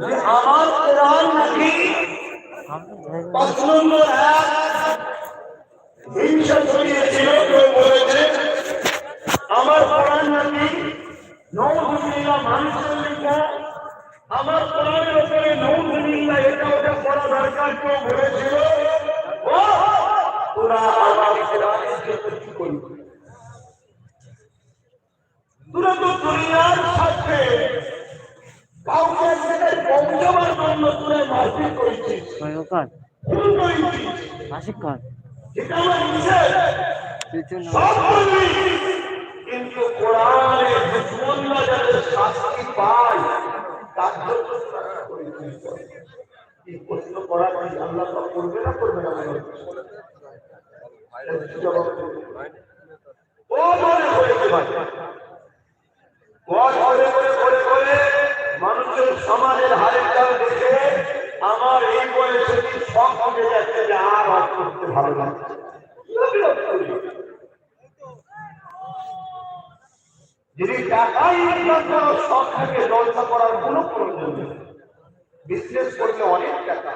যে আমার কোরআন নাকি পাঁচ নম্বর এক হিংসা ছড়িয়েছিল কেউ বলেছে আমার কোরআন নাকি নৌধুমিল্লা মানুষের লেখা আমার কোরআনের ওপরে নৌধুমিল্লা এটা ওটা পড়া দরকার, কেউ বলেছিল। ও পৌঁছাবার জন্য তোরা মারপিট করেছিস সহকার খুন করেছিস আশিক খান এটা আমার নিষেধ সব করবি কিন্তু কোরআনের দুশ্মনরা যাতে শাস্তি পায় তার জন্য তারা প্রশ্ন করা কি আল্লাহ করবে না করবে না জবাব ও মনে হয়েছে ভাই সমাজের হারের দেখে আমার এই বয়সে কি শখ হয়ে যাচ্ছে যে আর হাত করতে ভালো যদি টাকাই ইনকাম করো শখ থেকে জলসা করার কোনো প্রয়োজন নেই। করলে অনেক টাকা।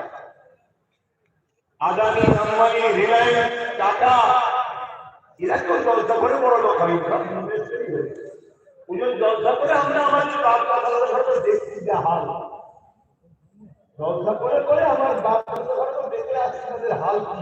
আদানি, আম্বানি, রিলায়েন্স, টাটা, এরা তো জলসা করে বড় লোক হয় পুজোর জলসা করে আমরা আমাদের বাপ হয়তো দেখছি হাল। জলসা করে করে আমার বাপ দেখে আসছি তাদের হাল কি।